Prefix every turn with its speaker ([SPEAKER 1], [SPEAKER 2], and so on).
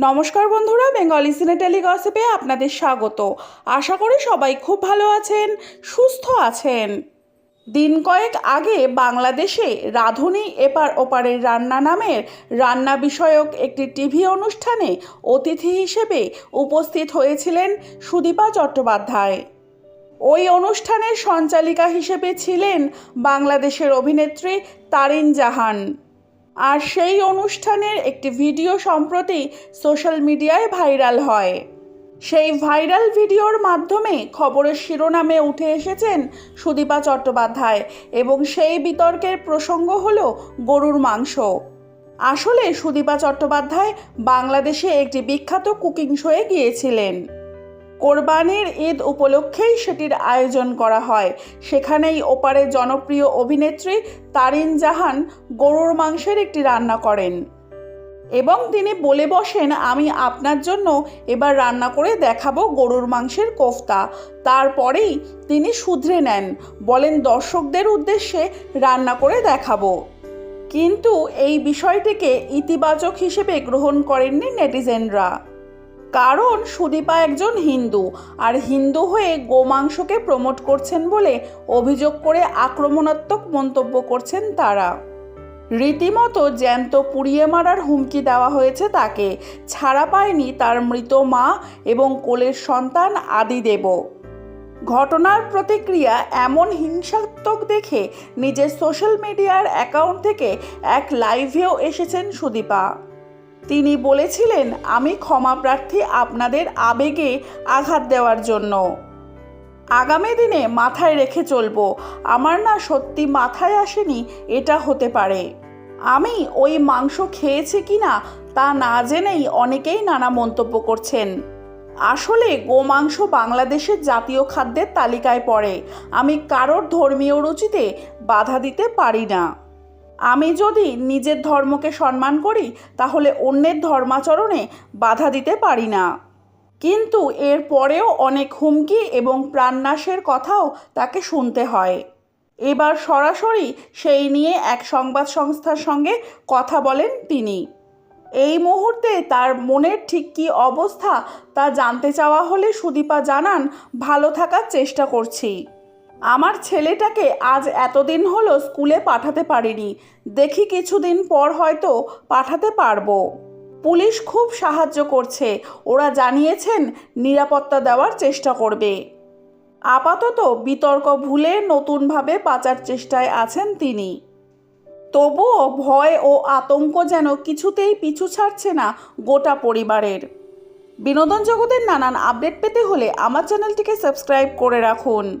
[SPEAKER 1] নমস্কার বন্ধুরা, বেঙ্গলি সিনেটেলি গসিপে আপনাদের স্বাগত। আশা করি সবাই খুব ভালো আছেন, সুস্থ আছেন। দিন কয়েক আগে বাংলাদেশে রাঁধুনি এপার ওপারের রান্না নামের রান্না বিষয়ক একটি টিভি অনুষ্ঠানে অতিথি হিসেবে উপস্থিত হয়েছিলেন সুদীপা চট্টোপাধ্যায়। ওই অনুষ্ঠানের সঞ্চালিকা হিসেবে ছিলেন বাংলাদেশের অভিনেত্রী তারিন জাহান। আর সেই অনুষ্ঠানের একটি ভিডিও সম্প্রতি সোশ্যাল মিডিয়ায় ভাইরাল হয়। সেই ভাইরাল ভিডিওর মাধ্যমে খবরের শিরোনামে উঠে এসেছেন সুদীপা চট্টোপাধ্যায় এবং সেই বিতর্কের প্রসঙ্গ হলো গরুর মাংস। আসলে সুদীপা চট্টোপাধ্যায় বাংলাদেশে একটি বিখ্যাত কুকিং শোয়ে গিয়েছিলেন। কোরবানির ঈদ উপলক্ষেই সেটির আয়োজন করা হয়। সেখানেই ওপারে জনপ্রিয় অভিনেত্রী তারিন জাহান গরুর মাংসের একটি রান্না করেন। এবং তিনি বলে বসেন, আমি আপনার জন্য এবার রান্না করে দেখাবো গরুর মাংসের কোফতা। তারপরেই তিনি শুধরে নেন, বলেন, দর্শকদের উদ্দেশ্যে রান্না করে দেখাবো। কিন্তু এই বিষয়টিকে ইতিবাচক হিসেবে গ্রহণ করেননি নেটিজেনরা। কারণ সুদীপা একজন হিন্দু আর হিন্দু হয়ে গোমাংসকে প্রমোট করছেন বলে অভিযোগ করে আক্রমণাত্মক মন্তব্য করছেন তারা। রীতিমতো জ্যান্ত পুড়িয়ে মারার হুমকি দেওয়া হয়েছে তাকে। ছাড়া পায়নি তার মৃত মা এবং কোলের সন্তান আদিদেব। ঘটনার প্রতিক্রিয়া এমন হিংসাত্মক দেখে নিজের সোশ্যাল মিডিয়ার অ্যাকাউন্ট থেকে এক লাইভেও এসেছেন সুদীপা। তিনি বলেছিলেন, আমি ক্ষমা প্রার্থী আপনাদের আবেগে আঘাত দেওয়ার জন্য। আগামী দিনে মাথায় রেখে চলবো। আমার না সত্যি মাথায় আসেনি, এটা হতে পারে। আমি ওই মাংস খেয়েছি কি না তা না জেনেই অনেকেই নানা মন্তব্য করছেন। আসলে গোমাংস বাংলাদেশের জাতীয় খাদ্যের তালিকায় পড়ে। আমি কারোর ধর্মীয় রুচিতে বাধা দিতে পারি না। আমি যদি নিজের ধর্মকে সম্মান করি, তাহলে অন্যের ধর্মাচরণে বাধা দিতে পারি না। কিন্তু এর পরেও অনেক হুমকি এবং প্রাণনাশের কথাও তাকে শুনতে হয়। এবার সরাসরি সেই নিয়ে এক সংবাদ সংস্থার সঙ্গে কথা বলেন তিনি। এই মুহূর্তে তার মনের ঠিক কী অবস্থা তা জানতে চাওয়া হলে সুদীপা জানান, ভালো থাকার চেষ্টা করছি। আমার ছেলেটাকে আজ এতদিন হলো স্কুলে পাঠাতে পারিনি। দেখি কিছুদিন পর হয়তো পাঠাতে পারব। পুলিশ খুব সাহায্য করছে। ওরা জানিয়েছেন নিরাপত্তা দেওয়ার চেষ্টা করবে। আপাতত বিতর্ক ভুলে নতুনভাবে বাঁচার চেষ্টায় আছেন তিনি। তবুও ভয় ও আতঙ্ক যেন কিছুতেই পিছু ছাড়ছে না গোটা পরিবারের। বিনোদন জগতের নানান আপডেট পেতে হলে আমার চ্যানেলটিকে সাবস্ক্রাইব করে রাখুন।